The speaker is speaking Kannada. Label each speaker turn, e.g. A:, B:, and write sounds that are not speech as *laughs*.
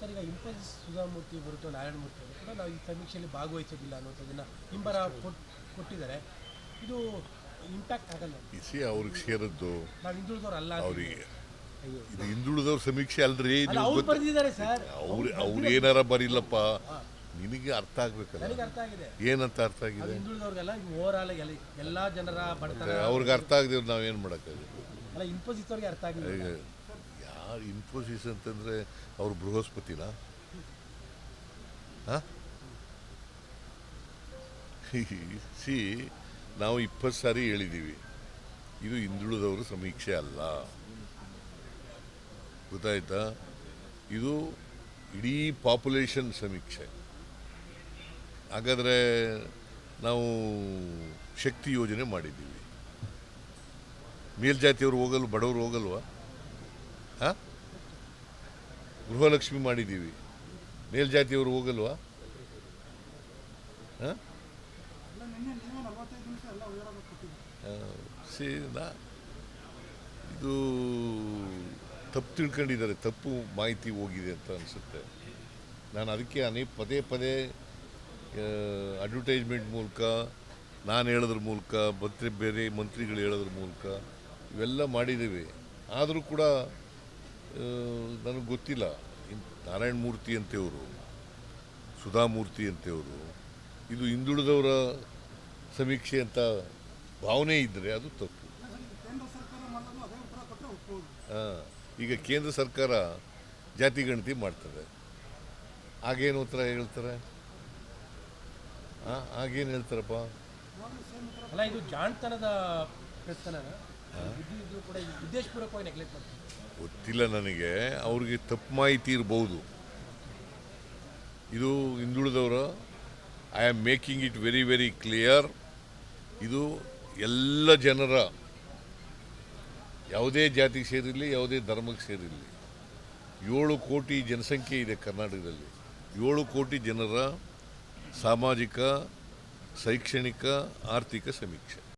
A: ಸರ್ ಈಗ ಇಂಪಲ್ಸ್ ಸುಧಾಮೂರ್ತಿ ಹೊರತು ನಾರಾಯಣಮೂರ್ತಿ ಅವರು ಕೂಡ ನಾವು ಈ ಸಮೀಕ್ಷೆಯಲ್ಲಿ ಭಾಗವಹಿಸೋದಿಲ್ಲ ಅನ್ನೋದನ್ನು ಹಿಂಬರ ಕೊಟ್- ಕೊಟ್ಟಿದ್ದಾರೆ. ಇದು ಇಂಪ್ಯಾಕ್ಟ್ ಆಗಲ್ಲ.
B: ಇಸಿ ಅವ್ರಿಗೆ ಸೇರದ್ದು
A: ನಾವು ಹಿಂದುಳಿದವ್ರು ಅಲ್ಲ
B: ಅವ್ರಿಗೆ. ಇದು ಹಿಂದುಳಿದವ್ರ ಸಮೀಕ್ಷೆ ಅಲ್ರಿ
A: ಅವ್ರ
B: ನೀವು
A: ಅವ್ರು
B: ಗೊತ್ತ
A: ಸರ್.
B: ಅವ್ರು ಅವ್ರು ಏನಾರ ಬರೀಲಪ್ಪ. ನಿನಗೆ ಅರ್ಥ ಆಗ್ಬೇಕಲ್ಲ.
A: ನನಗೆ ಅರ್ಥ ಆಗಿದೆ.
B: ಏನಂತ ಅರ್ಥ ಆಗಿದೆ?
A: ಹಿಂದುಳಿದವ್ರಿಗೆಲ್ಲ ಓವರ್ ಆಲ್ ಎಲ್ಲ ಎಲ್ಲಾ ಜನರ ಬಡತನ
B: ಅವ್ರಿಗೆ ಅರ್ಥ ಆಗದೆ ನಾವೇನು ಮಾಡೋಕ್ಕಾಗುತ್ತೆ
A: ಅಲ್ಲ ಇನ್ಫೋಸಿಸ್ ಅವ್ರಿಗೆ ಅರ್ಥ ಆಗಿದೆ
B: ಇನ್ಫೋಸಿಸ್ ಅಂತಂದ್ರೆ ಅವ್ರು ಬೃಹಸ್ಪತಿನ? *laughs* ಸಿ, ನಾವು ಇಪ್ಪತ್ತು ಸಾರಿ ಹೇಳಿದ್ದೀವಿ ಇದು ಹಿಂದುಳಿದವರು ಸಮೀಕ್ಷೆ ಅಲ್ಲ. ಗೊತ್ತಾಯ್ತಾ? ಇದು ಇಡೀ ಪಾಪ್ಯುಲೇಷನ್ ಸಮೀಕ್ಷೆ. ಹಾಗಾದರೆ ನಾವು ಶಕ್ತಿ ಯೋಜನೆ ಮಾಡಿದ್ದೀವಿ. ಮೇಲ್ಜಾತಿಯವರು ಹೋಗಲು ಬಡವರು ಹೋಗಲ್ವಾ? ಗೃಹಲಕ್ಷ್ಮಿ ಮಾಡಿದ್ದೀವಿ. ಮೇಲ್ಜಾತಿಯವರು ಹೋಗಲ್ವಾ? ಹಾಂ? ಸಿ, ನಾ, ಇದು ತಪ್ಪು ತಿಳ್ಕೊಂಡಿದ್ದಾರೆ. ತಪ್ಪು ಮಾಹಿತಿ ಹೋಗಿದೆ ಅಂತ ಅನಿಸುತ್ತೆ. ನಾನು ಅದಕ್ಕೆ ಅನೇಕ ಪದೇ ಪದೇ ಅಡ್ವರ್ಟೈಸ್ಮೆಂಟ್ ಮೂಲಕ, ನಾನು ಹೇಳೋದ್ರ ಮೂಲಕ, ಮತ್ತೆ ಬೇರೆ ಮಂತ್ರಿಗಳು ಹೇಳೋದ್ರ ಮೂಲಕ ಇವೆಲ್ಲ ಮಾಡಿದ್ದೀವಿ. ಆದರೂ ಕೂಡ ನನಗೆ ಗೊತ್ತಿಲ್ಲ. ನಾರಾಯಣ ಮೂರ್ತಿ ಅಂತೆಯವರು ಸುಧಾಮೂರ್ತಿ ಅಂತೆಯವರು ಇದು ಹಿಂದುಳಿದವರ ಸಮೀಕ್ಷೆ ಅಂತ ಭಾವನೆ ಇದ್ದರೆ ಅದು ತಪ್ಪು. ಈಗ ಕೇಂದ್ರ ಸರ್ಕಾರ ಜಾತಿ ಗಣತಿ ಮಾಡ್ತದೆ. ಆಗೇನು ಉತ್ತರ ಹೇಳ್ತಾರೆ? ಆ, ಆಗೇನು ಹೇಳ್ತಾರಪ್ಪ?
A: ಅಲ್ಲ ಇದು ಜಾಣತನದ ಉದ್ದೇಶಪೂರ್ವಕವಾಗಿ ನೆಗ್ಲೆಕ್ಟ್ ಮಾಡ್ತಾರೆ.
B: ಗೊತ್ತಿಲ್ಲ ನನಗೆ. ಅವ್ರಿಗೆ ತಪ್ಪು ಮಾಹಿತಿ ಇರಬಹುದು ಇದು ಹಿಂದುಳಿದವರು I am making it very very clear ಇದು ಎಲ್ಲ ಜನರ ಯಾವುದೇ ಜಾತಿಗೆ ಸೇರಿರಲಿ, ಯಾವುದೇ ಧರ್ಮಕ್ಕೆ ಸೇರಿರಲಿ. ಏಳು ಕೋಟಿ ಜನಸಂಖ್ಯೆ ಇದೆ ಕರ್ನಾಟಕದಲ್ಲಿ. ಏಳು ಕೋಟಿ ಜನರ ಸಾಮಾಜಿಕ, ಶೈಕ್ಷಣಿಕ, ಆರ್ಥಿಕ ಸಮೀಕ್ಷೆ.